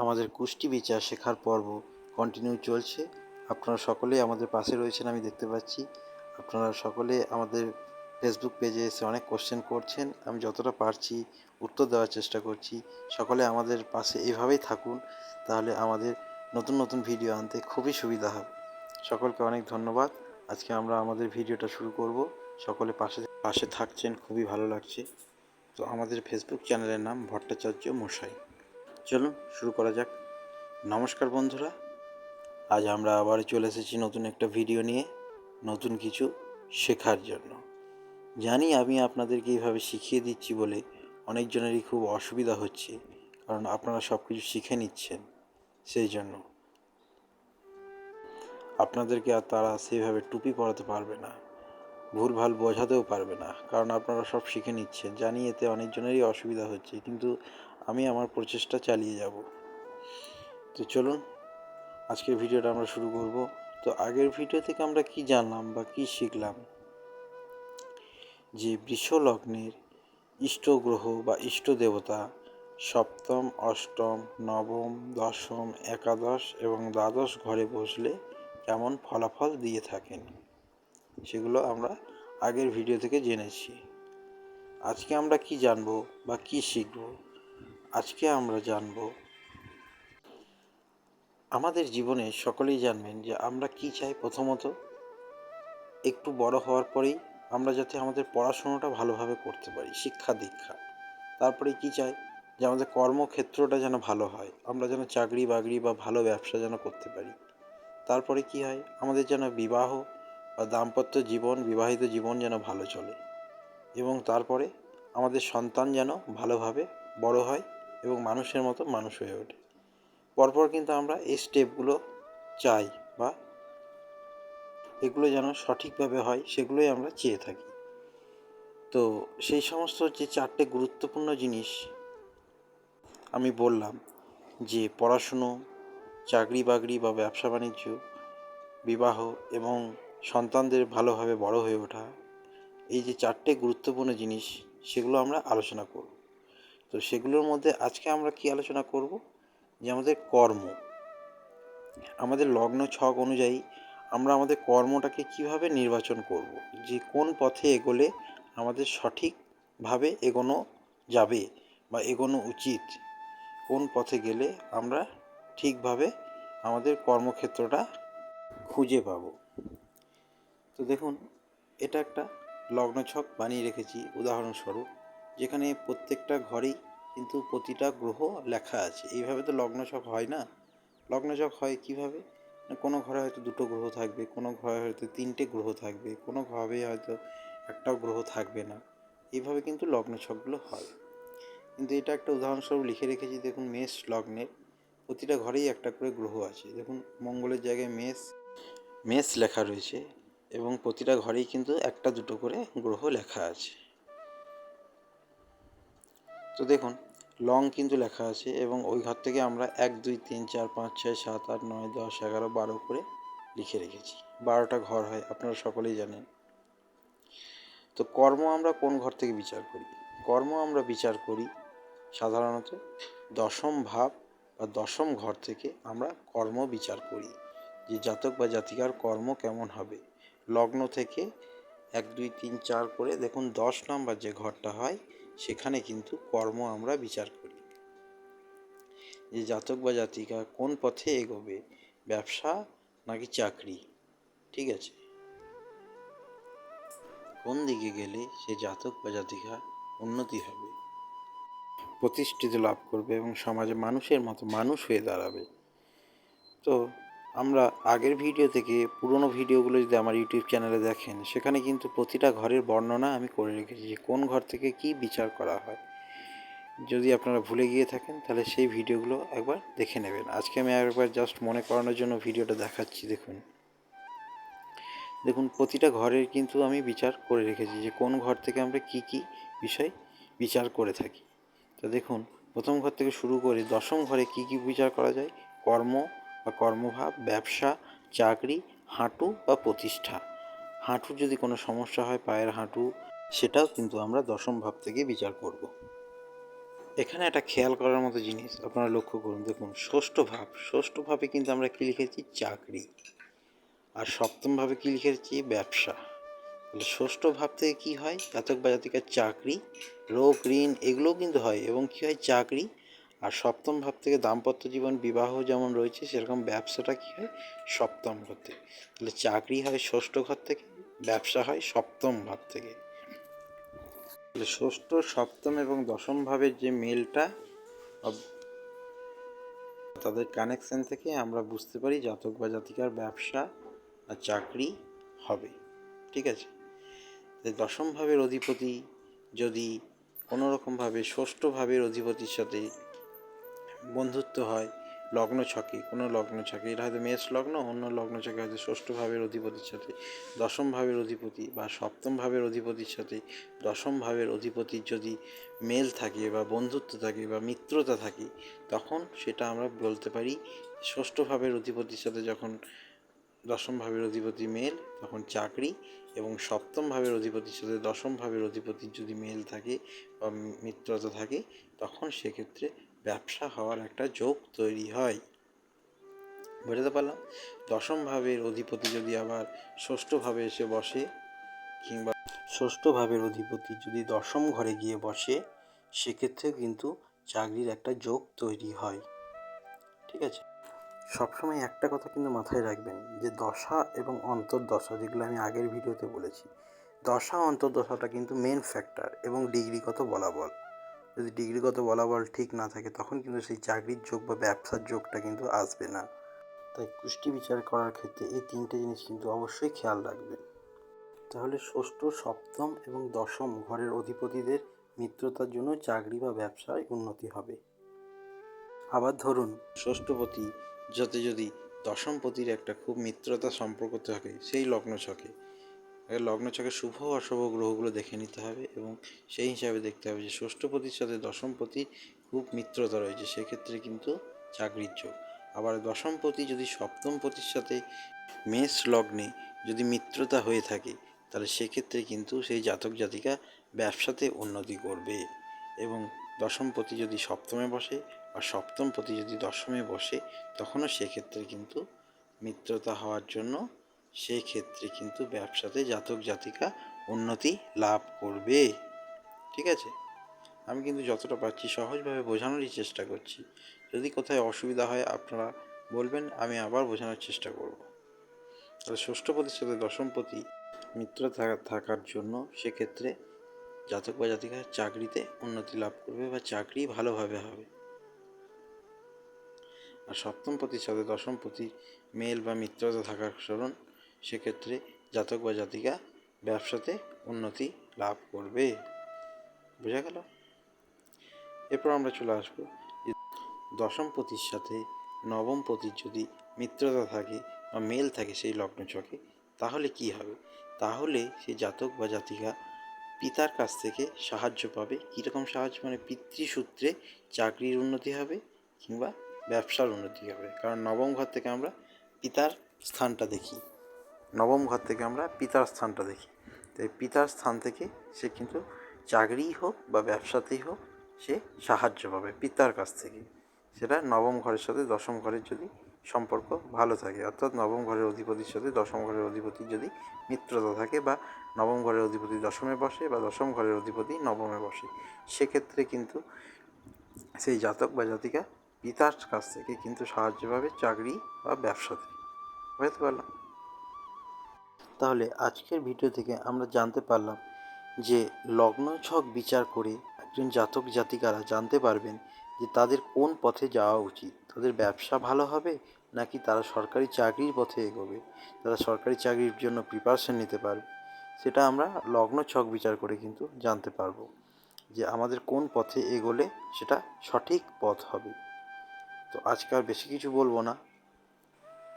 আমাদের কুষ্টি বিচার শেখার পর্ব কন্টিনিউ চলছে। আপনারা সকলেই আমাদের পাশে রয়েছেন, আমি দেখতে পাচ্ছি। আপনারা সকলে আমাদের ফেসবুক পেজে এসে অনেক কোশ্চেন করছেন। আমি যতটা পারছি উত্তর দেওয়ার চেষ্টা করছি। সকলে আমাদের পাশে এভাবেই থাকুন, তাহলে আমাদের নতুন নতুন ভিডিও আনতে খুবই সুবিধা হবে। সকলকে অনেক ধন্যবাদ। আজকে আমরা আমাদের ভিডিওটা শুরু করব। সকলে পাশে পাশে থাকছেন, খুবই ভালো লাগছে। তো আমাদের ফেসবুক চ্যানেলের নাম ভট্টাচার্য মশাই। চলুন শুরু করা যাক। নমস্কার বন্ধুরা, আজ আমরা আবার চলে এসেছি নতুন একটা ভিডিও নিয়ে, নতুন কিছু শেখার জন্য। জানি আমি আপনাদেরকে এইভাবে শিখিয়ে দিচ্ছি বলে অনেকজনেরই খুব অসুবিধা হচ্ছে, কারণ আপনারা সব কিছু শিখে নিচ্ছেন সেই জন্য আপনাদেরকে আর তারা সেইভাবে টুপি পরাতে পারবে না। ভুলভাল বোঝাতেও পারবে না। কারণ আপনারা সব শিখে নিচ্ছেন, জানি এতে অনেকজনেরই অসুবিধা হচ্ছে, কিন্তু আমি আমার প্রচেষ্টা চালিয়ে যাব। তো চলুন, আজকের ভিডিওটা আমরা শুরু করব। তো আগের ভিডিও থেকে আমরা কি জানলাম বা কি শিখলাম? যে বৃষ লগ্নের ইষ্ট গ্রহ বা ইষ্ট দেবতা সপ্তম, অষ্টম, নবম, দশম, একাদশ এবং দ্বাদশ ঘরে বসলে কেমন ফলাফল দিয়ে থাকেন? সেগুলো আমরা আগের ভিডিও থেকে জেনেছি। আজকে আমরা কি জানব বা কি শিখব? আজকে আমরা জানব, আমাদের জীবনে সকলেই জানবেন যে আমরা কি চাই প্রথমত। একটু বড় হওয়ার পরেই আমরা যাতে আমাদের পড়াশোনাটা ভালোভাবে করতে পারি, শিক্ষা দীক্ষা। তারপরে কি চাই? যে আমাদের কর্মক্ষেত্রটা যেন ভালো হয়, আমরা যেন চাকরি বাকরি বা ভালো ব্যবসা যেন করতে পারি। তারপরে কি হয়? আমাদের যেন বিবাহ বা দাম্পত্য জীবন, বিবাহিত জীবন যেন ভালো চলে এবং তারপরে আমাদের সন্তান যেন ভালোভাবে বড় হয় এবং মানুষের মতো মানুষ হয়ে ওঠে। পরপর কিন্তু আমরা এই স্টেপগুলো চাই বা এগুলো যেন সঠিকভাবে হয় সেগুলোই আমরা চেয়ে থাকি। তো সেই সমস্ত যে চারটে গুরুত্বপূর্ণ জিনিস আমি বললাম যে পড়াশুনো চাকরি বাকরি বা ব্যবসা বাণিজ্য বিবাহ এবং সন্তানদের ভালোভাবে বড় হয়ে ওঠা, এই যে চারটে গুরুত্বপূর্ণ জিনিস, সেগুলো আমরা আলোচনা করব। তো সেগুলোর মধ্যে আজকে আমরা কি আলোচনা করব? যে আমাদের কর্ম। আমাদের লগ্ন ছক অনুযায়ী আমরা আমাদের কর্মটাকে কীভাবে নির্বাচন করব? যে কোন পথে এগোলে আমাদের সঠিকভাবে এগোনো যাবে বা এগোনো উচিত? কোন পথে গেলে আমরা ঠিকভাবে আমাদের কর্মক্ষেত্রটা খুঁজে পাব? তো দেখুন, এটা একটা লগ্নছক বানিয়ে রেখেছি উদাহরণস্বরূপ, যেখানে প্রত্যেকটা ঘরেই কিন্তু প্রতিটা গ্রহ লেখা আছে। এইভাবে তো লগ্নছক হয় না? লগ্নছক হয় কীভাবে? কোনো ঘরে হয়তো দুটো গ্রহ থাকবে, কোনো ঘরে হয়তো তিনটে গ্রহ থাকবে, কোনো ঘরে হয়তো একটাও গ্রহ থাকবে না। এইভাবে কিন্তু লগ্নছকগুলো হয়। কিন্তু এটা একটা উদাহরণস্বরূপ লিখে রেখেছি, দেখুন মেষ লগ্নের প্রতিটা ঘরেই একটা করে গ্রহ আছে। দেখুন মঙ্গলের জায়গায় মেষ মেষ লেখা রয়েছে। এবং প্রতিটা ঘরেই কিন্তু একটা দুটো করে গ্রহ লেখা আছে। তো দেখুন লং কিন্তু লেখা আছে এবং ওই ঘর থেকে আমরা এক, দুই, তিন, চার, পাঁচ, ছয়, সাত, আট, নয়, দশ, এগারো, বারো করে লিখে রেখেছি। বারোটা ঘর হয়, আপনারা সকলেই জানেন। তো কর্ম আমরা কোন ঘর থেকে বিচার করি? কর্ম আমরা বিচার করি সাধারণত দশম ভাব বা দশম ঘর থেকে আমরা কর্ম বিচার করি। যে জাতক বা জাতিকার কর্ম কেমন হবে লগ্ন থেকে এক, দুই, তিন, চার করে দেখুন দশ নম্বর যে ঘরটা হয়, সেখানে কিন্তু কর্ম আমরা বিচার করি। যে জাতক বা জাতিকা কোন পথে এগোবে, ব্যবসা নাকি চাকরি, ঠিক আছে? কোন দিকে গেলে সে জাতক বা জাতিকা উন্নতি হবে? প্রতিষ্ঠিত লাভ করবে এবং সমাজে মানুষের মতো মানুষ হয়ে দাঁড়াবে। তো আমরা আগের ভিডিও থেকে পুরনো ভিডিওগুলো যদি আমার ইউটিউব চ্যানেলে দেখেন, সেখানে কিন্তু প্রতিটা ঘরের বর্ণনা আমি করে রেখেছি যে কোন ঘর থেকে কি বিচার করা হয়। যদি আপনারা ভুলে গিয়ে থাকেন, তাহলে সেই ভিডিওগুলো একবার দেখে নেবেন। আজকে আমি একবার জাস্ট মনে করানোর জন্য ভিডিওটা দেখাচ্ছি, দেখুন। দেখুন, প্রতিটা ঘরের কিন্তু আমি বিচার করে রেখেছি যে কোন ঘর থেকে আমরা কি কি বিষয় বিচার করে থাকি। তো দেখুন, প্রথম ঘর থেকে শুরু করে দশম ঘরে কি কি বিচার করা যায়? কর্ম বা কর্মভাব, ব্যবসা, চাকরি, হাঁটু বা প্রতিষ্ঠা। হাঁটুর যদি কোনো সমস্যা হয়, পায়ের হাঁটু, সেটাও কিন্তু আমরা দশম ভাব থেকে বিচার করব। এখানে একটা খেয়াল করার মতো জিনিস আপনারা লক্ষ্য করুন। দেখুন, ষষ্ঠ ভাব। ষষ্ঠ ভাবে কিন্তু আমরা কী লিখেছি? চাকরি। আর সপ্তম ভাবে কী লিখেছি? ব্যবসা। তাহলে ষষ্ঠ ভাব থেকে কী হয়? জাতক বা জাতিকার চাকরি, রোগ, ঋণ, এগুলোও কিন্তু হয়। এবং কী হয়? চাকরি আর সপ্তম ভাব থেকে দাম্পত্য জীবন, বিবাহ যেমন রয়েছে, সেরকম ব্যবসাটা কী হয়? সপ্তম ঘর থেকে। তাহলে চাকরি হয় ষষ্ঠ ঘর থেকে, ব্যবসা হয় সপ্তম ভাব থেকে। তাহলে ষষ্ঠ, সপ্তম এবং দশম ভাবের যে মেলটা তাদের কানেকশন থেকে আমরা বুঝতে পারি জাতক বা জাতিকার ব্যবসা আর চাকরি হবে। ঠিক আছে? দশম ভাবের অধিপতি যদি কোনো রকমভাবে ষষ্ঠ ভাবের অধিপতির সাথে বন্ধুত্ব হয়, লগ্ন ছকে, কোনো লগ্ন ছকে। এটা হয়তো মেষ লগ্ন, অন্য লগ্ন ছকে হয়তো ষষ্ঠ ভাবের অধিপতির সাথে, দশম ভাবের অধিপতি বা সপ্তম ভাবের অধিপতির সাথে, দশম ভাবের অধিপতির যদি মেল থাকে বা বন্ধুত্ব থাকে বা মিত্রতা থাকে, তখন সেটা আমরা বলতে পারি ষষ্ঠ ভাবের অধিপতির সাথে যখন দশম ভাবের অধিপতি মেল, তখন চাকরি এবং সপ্তম ভাবের অধিপতির সাথে দশম ভাবের অধিপতির যদি মেল থাকে বা মিত্রতা থাকে, তখন সেক্ষেত্রে ব্যবসা হওয়ার একটা যোগ তৈরি হয়। বুঝতে পারলাম? দশম ভাবের অধিপতি যদি আবার ষষ্ঠ ভাবে এসে বসে কিংবা ষষ্ঠ ভাবের অধিপতি যদি দশম ঘরে গিয়ে বসে সেক্ষেত্রে কিন্তু চাকরির একটা যোগ তৈরি হয়। ঠিক আছে? সবসময় একটা কথা কিন্তু মাথায় রাখবেন যে দশা এবং অন্তর্দশা যেগুলো আমি আগের ভিডিওতে বলেছি, দশা অন্তর্দশাটা কিন্তু মেন ফ্যাক্টর এবং ডিগ্রিগত বলাবল যদি ডিগ্রিগত বলাবল ঠিক না থাকে, তখন কিন্তু সেই চাকরির যোগ বা ব্যবসার যোগটা কিন্তু আসবে না। তাই কুষ্টি বিচার করার ক্ষেত্রে এই তিনটে জিনিস কিন্তু অবশ্যই খেয়াল রাখবেন। তাহলে ষষ্ঠ, সপ্তম এবং দশম ঘরের অধিপতিদের মিত্রতার জন্য চাকরি বা ব্যবসায় উন্নতি হবে। আবার ধরুন, ষষ্ঠপতি, যাতে যদি দশমপতির একটা খুব মিত্রতা সম্পর্ক থাকে, সেই লগ্ন ছকে আগে লগ্ন শুভ অশুভ গ্রহগুলো দেখে নিতে হবে এবং সেই হিসাবে দেখতে হবে যে ষষ্ঠপতির সাথে দশমপতির খুব মিত্রতা রয়েছে, সেক্ষেত্রে কিন্তু চাকরির যোগ। আবার দশমপতি যদি সপ্তমপতির সাথে মেষ লগ্নে যদি মিত্রতা হয়ে থাকে, তাহলে সেক্ষেত্রে কিন্তু সেই জাতক জাতিকা ব্যবসাতে উন্নতি করবে এবং দশমপতি যদি সপ্তমে বসে আর সপ্তমপতি যদি দশমে বসে, তখনও সেক্ষেত্রে কিন্তু মিত্রতা হওয়ার জন্য সেই ক্ষেত্রে কিন্তু ব্যবসাতে জাতক জাতিকা উন্নতি লাভ করবে। ঠিক আছে? আমি কিন্তু যতটা পারছি সহজভাবে বোঝানোরই চেষ্টা করছি। যদি কোথায় অসুবিধা হয় আপনারা বলবেন, আমি আবার বোঝানোর চেষ্টা করব। তাহলে ষষ্ঠপতির সাথে দশমপতি মিত্র থাকা- থাকার জন্য সেক্ষেত্রে জাতক বা জাতিকা চাকরিতে উন্নতি লাভ করবে বা চাকরি ভালোভাবে হবে। আর সপ্তম পতির সাথে দশম পতি মেল বা মিত্রতা থাকার কারণ সেক্ষেত্রে জাতক বা জাতিকা ব্যবসাতে উন্নতি লাভ করবে। বোঝা গেল? এরপর আমরা চলে আসব। দশম পতির সাথে নবম পতির যদি মিত্রতা থাকে বা মেল থাকে সেই লগ্ন চকে তাহলে কি হবে? তাহলে সেই জাতক বা জাতিকা পিতার কাছ থেকে সাহায্য পাবে। কীরকম সাহায্য? মানে পিতৃসূত্রে চাকরির উন্নতি হবে কিংবা ব্যবসার উন্নতি হবে। কারণ নবম ঘর থেকে আমরা পিতার স্থানটা দেখি। নবম ঘর থেকে আমরা পিতার স্থানটা দেখি। তাই পিতার স্থান থেকে সে কিন্তু চাকরিই হোক বা ব্যবসাতেই হোক, সে সাহায্য পাবে পিতার কাছ থেকে। সেটা নবম ঘরের সাথে দশম ঘরের যদি সম্পর্ক ভালো থাকে, অর্থাৎ নবম ঘরের অধিপতির সাথে দশম ঘরের অধিপতির যদি মিত্রতা থাকে বা নবম ঘরের অধিপতি দশমে বসে বা দশম ঘরের অধিপতি নবমে বসে, সেক্ষেত্রে কিন্তু সেই জাতক বা জাতিকা পিতার কাছ থেকে কিন্তু সাহায্য পাবে চাকরি বা ব্যবসাতে। বুঝতে পারলাম? তাহলে আজকের ভিডিও থেকে আমরা জানতে পারলাম যে লগ্ন ছক বিচার করে একজন জাতক জাতিকারা জানতে পারবেন যে তাদের কোন পথে যাওয়া উচিত। তাদের ব্যবসা ভালো হবে নাকি তারা সরকারি চাকরির পথে এগোবে? তারা সরকারি চাকরির জন্য প্রিপারেশন নিতে পারবে? সেটা আমরা লগ্ন ছক বিচার করে কিন্তু জানতে পারব যে আমাদের কোন পথে এগোলে সেটা সঠিক পথ হবে। তো আজকে আর বেশি কিছু বলব না।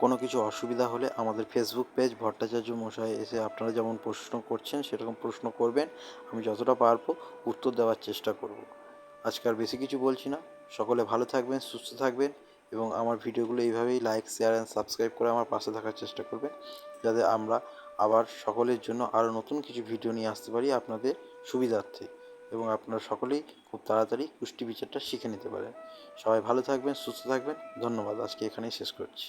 কোনো কিছু অসুবিধা হলে আমাদের ফেসবুক পেজ ভট্টাচার্য মশাই এসে আপনারা যেমন প্রশ্ন করছেন, সেরকম প্রশ্ন করবেন। আমি যতটা পারব উত্তর দেওয়ার চেষ্টা করব। আজকে আর বেশি কিছু বলছি না। সকলে ভালো থাকবেন, সুস্থ থাকবেন এবং আমার ভিডিওগুলো এইভাবেই লাইক শেয়ার অ্যান্ড সাবস্ক্রাইব করে আমার পাশে থাকার চেষ্টা করবেন। যাতে আমরা আবার সকলের জন্য আরও নতুন কিছু ভিডিও নিয়ে আসতে পারি আপনাদের সুবিধার্থে এবং আপনারা সকলেই খুব তাড়াতাড়ি কুষ্টি বিচারটা শিখে নিতে পারেন। সবাই ভালো থাকবেন, সুস্থ থাকবেন। ধন্যবাদ। আজকে এখানেই শেষ করছি।